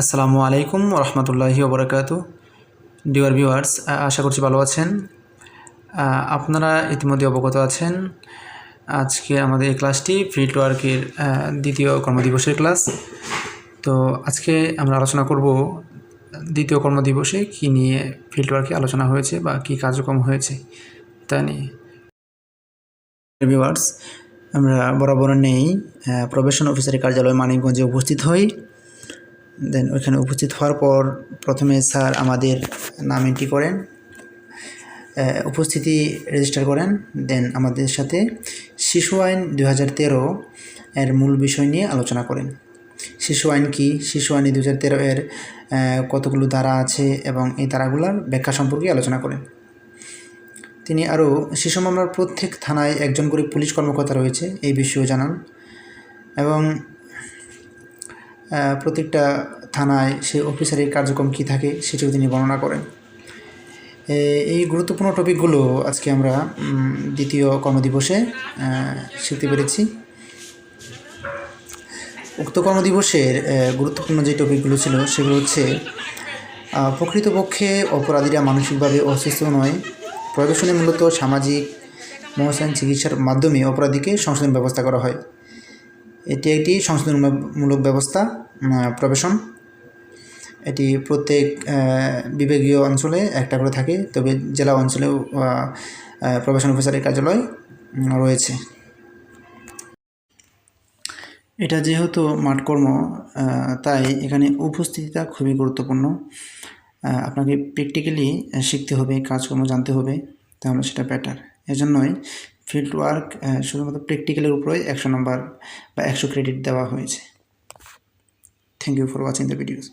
আসসালামু আলাইকুম রহমতুল্লাহি ওবরাকাত। ডিওয়ার ভিউয়ার্স আশা করছি ভালো আছেন। আপনারা ইতিমধ্যে অবগত আছেন। আজকে আমাদের এই ক্লাসটি ফিল্ড ওয়ার্কের দ্বিতীয় কর্মদিবসের ক্লাস। তো আজকে আমরা আলোচনা করব দ্বিতীয় কর্মদিবসে কী নিয়ে ফিল্ড ওয়ার্কে আলোচনা হয়েছে বা কী কার্যক্রম হয়েছে, তা নিয়ে। ভিউয়ার্স আমরা বরাবর নেই প্রবেশন অফিসারের কার্যালয় মানিকগঞ্জে উপস্থিত হই। দেন ওইখানে উপস্থিত হওয়ার পর প্রথমে স্যার আমাদের নাম এন্ট্রি করেন উপস্থিতি রেজিস্টার করেন। দেন আমাদের সাথে শিশু আইন দু হাজার তেরো এর মূল বিষয় নিয়ে আলোচনা করেন। শিশু আইন কি? শিশু আইন দু হাজার তেরো এর কতগুলো ধারা আছে এবং এই ধারাগুলোর ব্যাখ্যা সম্পর্কে আলোচনা করেন। তিনি আরও, শিশু মামলার প্রত্যেক থানায় একজন করে পুলিশ কর্মকর্তা রয়েছে, এই বিষয়েও জানান। এবং প্রত্যেকটা থানায় সেই অফিসারের কার্যক্রম কী থাকে সেটিও তিনি বর্ণনা করেন। এই গুরুত্বপূর্ণ টপিকগুলো আজকে আমরা দ্বিতীয় কর্মদিবসে শিখতে পেরেছি। উক্ত কর্মদিবসের গুরুত্বপূর্ণ যে টপিকগুলো ছিল সেগুলো হচ্ছে প্রকৃতপক্ষে অপরাধীরা মানসিকভাবে অসুস্থ নয় প্রদর্শনে মূলত সামাজিক, মহাসান চিকিৎসার মাধ্যমে অপরাধীকে সংশোধন ব্যবস্থা করা হয়। এটি একটি সংশোধনমূলক ব্যবস্থা প্রবেশন। এটি প্রত্যেক বিভাগীয় অঞ্চলে একটা করে থাকে, তবে জেলা অঞ্চলেও প্রবেশন অফিসারের কার্যালয় রয়েছে। এটা যেহেতু মাঠকর্ম তাই এখানে উপস্থিতিটা খুবই গুরুত্বপূর্ণ। আপনাকে প্র্যাকটিক্যালি শিখতে হবে, কাজকর্ম জানতে হবে, তাহলে সেটা বেটার এজন্যই ফিল্ড ওয়ার্ক শুধুমাত্র প্র্যাকটিক্যালের উপরে একশো নম্বর বা একশো ক্রেডিট দেওয়া হয়েছে। Thank you for watching the videos